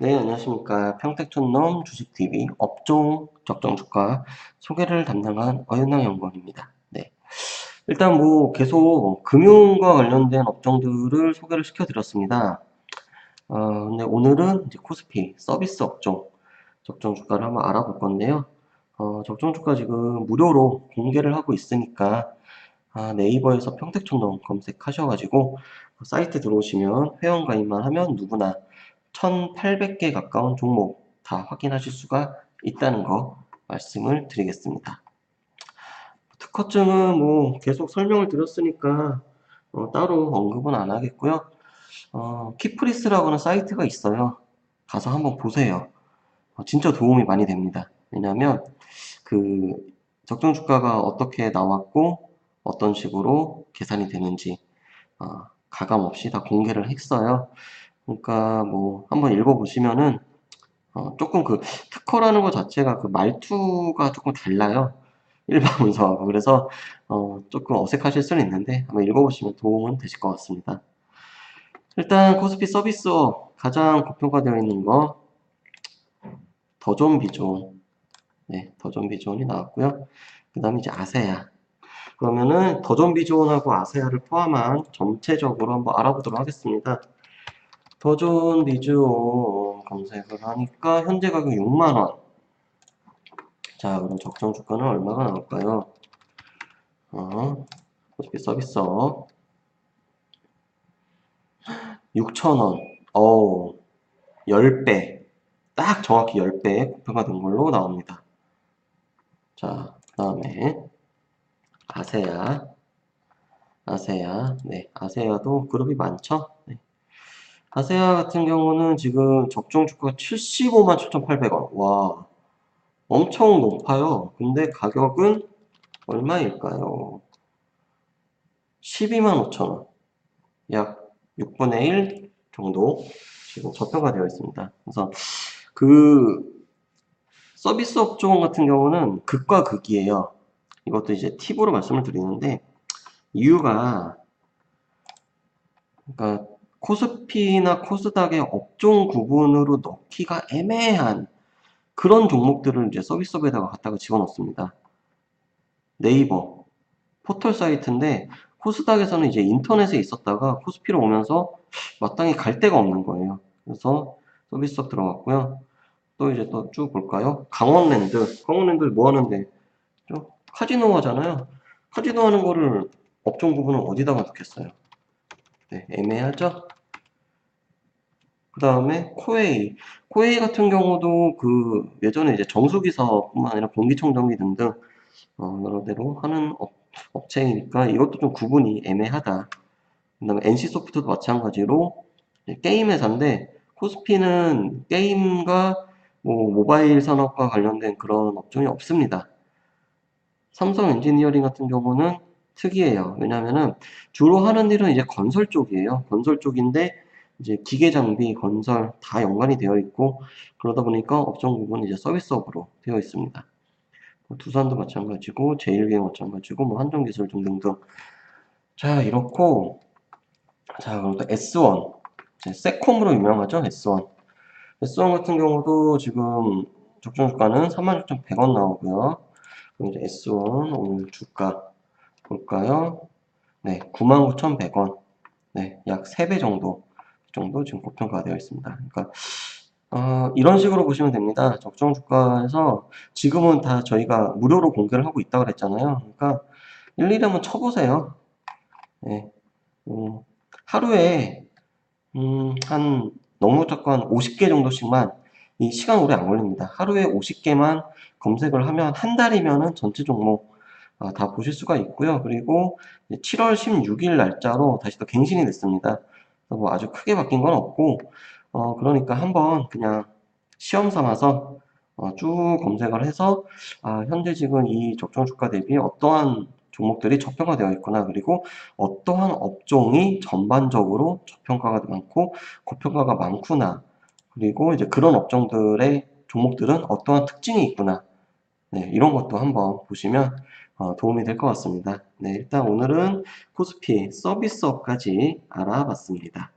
네, 안녕하십니까. 평택촌놈 주식TV 업종 적정 주가 소개를 담당한 어윤왕 연구원입니다. 네. 일단 뭐 계속 금융과 관련된 업종들을 소개를 시켜드렸습니다. 어, 근데 오늘은 이제 코스피 서비스 업종 적정 주가를 한번 알아볼 건데요. 어, 적정 주가 지금 무료로 공개를 하고 있으니까 아, 네이버에서 평택촌놈 검색하셔가지고 사이트 들어오시면 회원 가입만 하면 누구나 1800개 가까운 종목 다 확인하실 수가 있다는 거 말씀을 드리겠습니다. 특허증은 뭐 계속 설명을 드렸으니까 어, 따로 언급은 안 하겠고요. 어, 키프리스라고 하는 사이트가 있어요. 가서 한번 보세요. 어, 진짜 도움이 많이 됩니다. 왜냐하면 그 적정 주가가 어떻게 나왔고 어떤 식으로 계산이 되는지 어, 가감 없이 다 공개를 했어요. 그러니까 뭐 한번 읽어보시면은 어, 조금 그 특허라는 것 자체가 그 말투가 조금 달라요. 일반 문서하고 그래서 어, 조금 어색하실 수는 있는데 한번 읽어보시면 도움은 되실 것 같습니다. 일단 코스피 서비스업 가장 고평가되어 있는 거 더존 비존 네, 더존 비존이 나왔고요. 그 다음에 이제 아세아 그러면은 더존 비존하고 아세아를 포함한 전체적으로 한번 알아보도록 하겠습니다. 더 좋은 비주얼 검색을 하니까 현재 가격 6만원. 자 그럼 적정 주가는 얼마가 나올까요? 어, 코스피 서비스업. 6천원. 어우 10배. 딱 정확히 10배 고평가 된 걸로 나옵니다. 자 그 다음에 아세아 아세아 네 아세아도 그룹이 많죠? 네. 아세아 같은 경우는 지금 적정 주가가 75만 7,800원. 와, 엄청 높아요. 근데 가격은 얼마일까요? 12만 5천원. 약 6분의 1 정도 지금 저평가 되어 있습니다. 그래서 그 서비스 업종 같은 경우는 극과 극이에요. 이것도 이제 팁으로 말씀을 드리는데 이유가 그러니까 코스피나 코스닥의 업종 구분으로 넣기가 애매한 그런 종목들을 이제 서비스업에다가 갖다가 집어넣습니다. 네이버 포털 사이트인데 코스닥에서는 이제 인터넷에 있었다가 코스피로 오면서 마땅히 갈 데가 없는 거예요. 그래서 서비스업 들어갔고요. 또 이제 또 쭉 볼까요? 강원랜드. 강원랜드 뭐 하는데? 좀 카지노 하잖아요. 카지노 하는 거를 업종 구분은 어디다가 넣겠어요? 네, 애매하죠? 그 다음에 코웨이. 코웨이 같은 경우도 그 예전에 이제 정수기 사업뿐만 아니라 공기청정기 등등 어, 여러 대로 하는 업, 업체이니까 이것도 좀 구분이 애매하다. 그 다음에 NC소프트도 마찬가지로 게임 회사인데 코스피는 게임과 뭐 모바일 산업과 관련된 그런 업종이 없습니다. 삼성 엔지니어링 같은 경우는 특이해요. 왜냐하면은 주로 하는 일은 이제 건설 쪽이에요. 건설 쪽인데 이제 기계 장비, 건설 다 연관이 되어 있고 그러다 보니까 업종 부분은 이제 서비스업으로 되어 있습니다. 뭐 두산도 마찬가지고 제일기행 마찬가지고 뭐 한정기술 등등등 자 이렇고 자 그럼 또 S1 세콤으로 유명하죠 S1 S1 같은 경우도 지금 적정 주가는 36,100원 나오고요. 그럼 이제 S1 오늘 주가 볼까요? 네, 99,100원. 네, 약 3배 정도 정도 지금 고평가가 되어 있습니다. 그러니까 어, 이런 식으로 보시면 됩니다. 적정 주가에서 지금은 다 저희가 무료로 공개를 하고 있다고 그랬잖아요. 그러니까 일일이 한번 쳐보세요. 네. 음, 하루에 음, 한 너무 자꾸 한 50개 정도씩만 이 시간 오래 안 걸립니다. 하루에 50개만 검색을 하면 한 달이면은 전체 종목 어, 다 보실 수가 있고요. 그리고 7월 16일 날짜로 다시 또 갱신이 됐습니다. 뭐 아주 크게 바뀐 건 없고 어 그러니까 한번 그냥 시험 삼아서 어, 쭉 검색을 해서 아, 현재 지금 이 적정 주가 대비 어떠한 종목들이 저평가 되어 있구나 그리고 어떠한 업종이 전반적으로 저평가가 많고 고평가가 많구나. 그리고 이제 그런 업종들의 종목들은 어떠한 특징이 있구나. 네, 이런 것도 한번 보시면 어, 도움이 될 것 같습니다. 네, 일단 오늘은 코스피 서비스업까지 알아봤습니다.